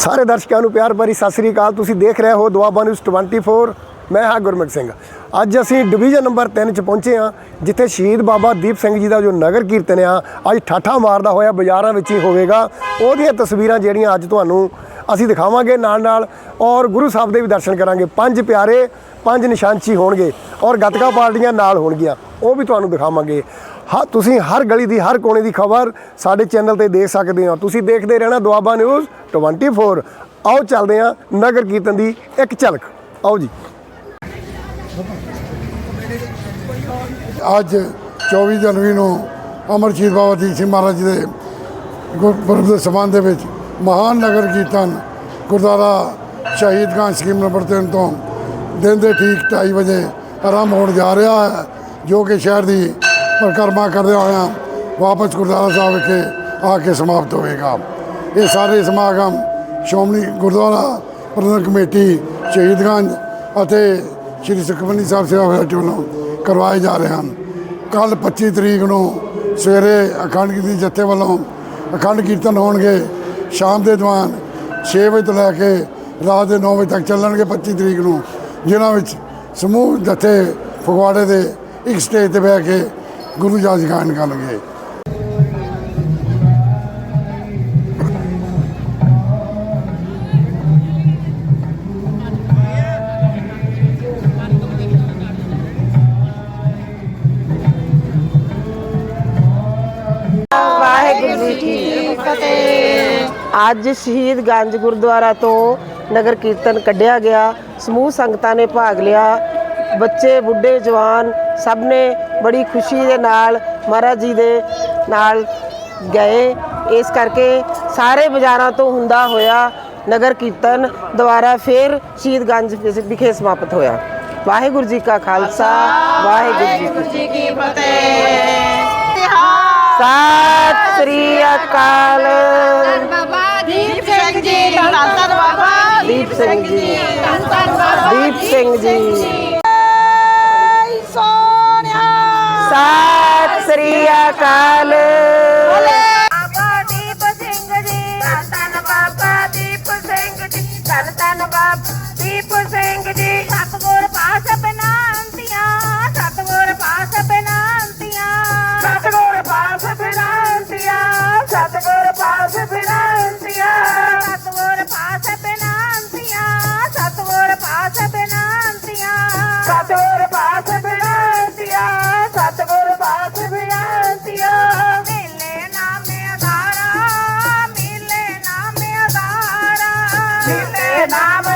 ਸਾਰੇ ਦਰਸ਼ਕਾਂ ਨੂੰ ਪਿਆਰ ਭਰੀ ਸਤਿ ਸ੍ਰੀ ਅਕਾਲ। ਤੁਸੀਂ ਦੇਖ ਰਹੇ ਹੋ ਦੁਆਬਾ ਨਿਊਜ਼ 24 ਮੈਂ ਹਾਂ ਗੁਰਮੁਖ ਸਿੰਘ। ਅੱਜ ਅਸੀਂ ਡਿਵੀਜ਼ਨ ਨੰਬਰ 3 ਚ ਪਹੁੰਚੇ ਹਾਂ, ਜਿੱਥੇ ਸ਼ਹੀਦ ਬਾਬਾ ਦੀਪ ਸਿੰਘ ਜੀ ਦਾ ਜੋ ਨਗਰ ਕੀਰਤਨ ਆ, ਅੱਜ ਠਾਠਾ ਮਾਰਦਾ ਹੋਇਆ ਬਾਜ਼ਾਰਾਂ ਵਿੱਚ ਹੀ ਹੋਵੇਗਾ। ਉਹਦੀਆਂ ਤਸਵੀਰਾਂ ਜਿਹੜੀਆਂ ਅੱਜ ਤੁਹਾਨੂੰ ਅਸੀਂ ਦਿਖਾਵਾਂਗੇ ਨਾਲ ਨਾਲ, ਔਰ ਗੁਰੂ ਸਾਹਿਬ ਦੇ ਵੀ ਦਰਸ਼ਨ ਕਰਾਂਗੇ। ਪੰਜ ਪਿਆਰੇ, ਪੰਜ ਨਿਸ਼ਾਨਚੀ ਹੋਣਗੇ, ਔਰ ਗੱਤਕਾ ਪਾਰਟੀਆਂ ਨਾਲ ਹੋਣਗੀਆਂ। ਉਹ ਵੀ ਤੁਹਾਨੂੰ ਦਿਖਾਵਾਂਗੇ। ਹਾਂ, ਤੁਸੀਂ ਹਰ ਗਲੀ ਦੀ, ਹਰ ਕੋਨੇ ਦੀ ਖਬਰ ਸਾਡੇ ਚੈਨਲ ਤੇ ਦੇਖ ਸਕਦੇ ਹੋ। ਤੁਸੀਂ ਦੇਖਦੇ ਰਹਿਣਾ ਦੁਆਬਾ ਨਿਊਜ਼ 24 ਆਓ, ਚੱਲਦੇ ਹਾਂ ਨਗਰ ਕੀਰਤਨ ਦੀ ਇੱਕ ਝਲਕ। ਆਓ ਜੀ। ਅੱਜ 24 ਜਨਵਰੀ ਨੂੰ ਅਮਰ ਸ਼ਹੀਦ ਬਾਬਾ ਦੀਪ ਸਿੰਘ ਮਹਾਰਾਜ ਜੀ ਦੇ ਗੁਰਪੁਰਬ ਦੇ ਸਬੰਧ ਦੇ ਵਿੱਚ ਮਹਾਨ ਨਗਰ ਕੀਰਤਨ ਗੁਰਦੁਆਰਾ ਸ਼ਹੀਦ ਖਾਨ ਸਕੀਮ ਨੰਬਰ 3 ਤੋਂ ਦਿਨ ਦੇ ਠੀਕ 2:30 ਵਜੇ ਆਰੰਭ ਹੋਣ ਜਾ ਰਿਹਾ ਹੈ, ਜੋ ਕਿ ਸ਼ਹਿਰ ਦੀ ਪਰਿਕਰਮਾ ਕਰਦੇ ਹੋਇਆਂ ਵਾਪਸ ਗੁਰਦੁਆਰਾ ਸਾਹਿਬ ਵਿਖੇ ਆ ਕੇ ਸਮਾਪਤ ਹੋਵੇਗਾ। ਇਹ ਸਾਰੇ ਸਮਾਗਮ ਸ਼੍ਰੋਮਣੀ ਗੁਰਦੁਆਰਾ ਪ੍ਰਬੰਧਕ ਕਮੇਟੀ ਸ਼ਹੀਦਗੰਜ ਅਤੇ ਸ੍ਰੀ ਸੁਖਮਨੀ ਸਾਹਿਬ ਸੇਵਾ ਸੁਸਾਇਟੀ ਵੱਲੋਂ ਕਰਵਾਏ ਜਾ ਰਹੇ ਹਨ। ਕੱਲ 25 ਤਰੀਕ ਨੂੰ ਸਵੇਰੇ ਅਖੰਡ ਕੀਰਤਨ ਜਥੇ ਵੱਲੋਂ ਅਖੰਡ ਕੀਰਤਨ ਹੋਣਗੇ। ਸ਼ਾਮ ਦੇ ਦੌਰਾਨ 6 ਵਜੇ ਤੋਂ ਲੈ ਕੇ ਰਾਤ ਦੇ 9 ਵਜੇ ਤੱਕ ਚੱਲਣਗੇ 25 ਤਰੀਕ ਨੂੰ, ਜਿਨ੍ਹਾਂ ਵਿੱਚ ਸਮੂਹ ਜਥੇ ਫਗਵਾੜੇ ਦੇ ਇੱਕ ਸਟੇਜ ਤੇ ਬਹਿ ਕੇ ਗੁਰੂ ਜਾਜ ਗਾਇਨ ਕਰਨਗੇ ਵਾਹਿਗੁਰੂ ਜੀ ਕੀ ਫਤਿਹ ਅੱਜ ਸ਼ਹੀਦ ਗੰਜ ਗੁਰਦੁਆਰਾ ਤੋਂ ਨਗਰ ਕੀਰਤਨ ਕੱਢਿਆ ਗਿਆ ਸਮੂਹ ਸੰਗਤਾਂ ਨੇ ਭਾਗ ਲਿਆ ਬੱਚੇ ਬੁੱਢੇ ਜਵਾਨ ਸਭ ਨੇ ਬੜੀ ਖੁਸ਼ੀ ਦੇ ਨਾਲ ਮਹਾਰਾਜ ਜੀ ਦੇ ਨਾਲ ਗਏ। ਇਸ ਕਰਕੇ ਸਾਰੇ ਬਾਜ਼ਾਰਾਂ ਤੋਂ ਹੁੰਦਾ ਹੋਇਆ ਨਗਰ ਕੀਰਤਨ ਦੁਆਰਾ ਫਿਰ ਸ਼ਹੀਦ ਗੰਜ ਵਿਖੇ ਸਮਾਪਤ ਹੋਇਆ। ਵਾਹਿਗੁਰੂ ਜੀ ਕਾ ਖਾਲਸਾ ਵਾਹਿਗੁਰੂ ਜੀ ਕੀ ਫਤਿਹ। ਸਤਿ ਸ੍ਰੀ ਅਕਾਲ। ਬਾਬਾ ਦੀਪ ਸਿੰਘ ਜੀ ਧੰਨ ਧੰਨ ਬਾਬਾ ਦੀਪ ਸਿੰਘ ਜੀ। ਧੰਨ ਧੰਨ ਬਾਬਾ ਦੀਪ ਸਿੰਘ ਜੀ। ਸਤਿ ਸ੍ਰੀ ਅਕਾਲ। ਬਾਬਾ ਦੀਪ ਸਿੰਘ ਜੀ। ਧੰਨ ਧੰਨ ਬਾਬਾ ਦੀਪ ਸਿੰਘ ਜੀ। ਧੰਨ ਧੰਨ ਬਾਬਾ ਦੀਪ ਸਿੰਘ ਜੀ। ਸਤਿਗੁਰ ਪਾਸ ਬਨਾੰਤੀਆਂ ਸਤਿਗੁਰ ਪਾਸ ਬਨਾੰਤੀਆਂ ਸਤਿਗੁਰ ਪਾਸ ਬਨਾੰਤੀਆਂ ਸਤਿਗੁਰ ਪਾਸ ਬਨਾੰਤੀਆਂ ਸਤਿਗੁਰ ਪਾਸ ਬਨਾੰਤੀਆਂ ਸਤਿਗੁਰ ਪਾਸ ਬਨਾੰਤੀਆਂ ਸਤਿਗੁਰ ਪਾਸ Senado.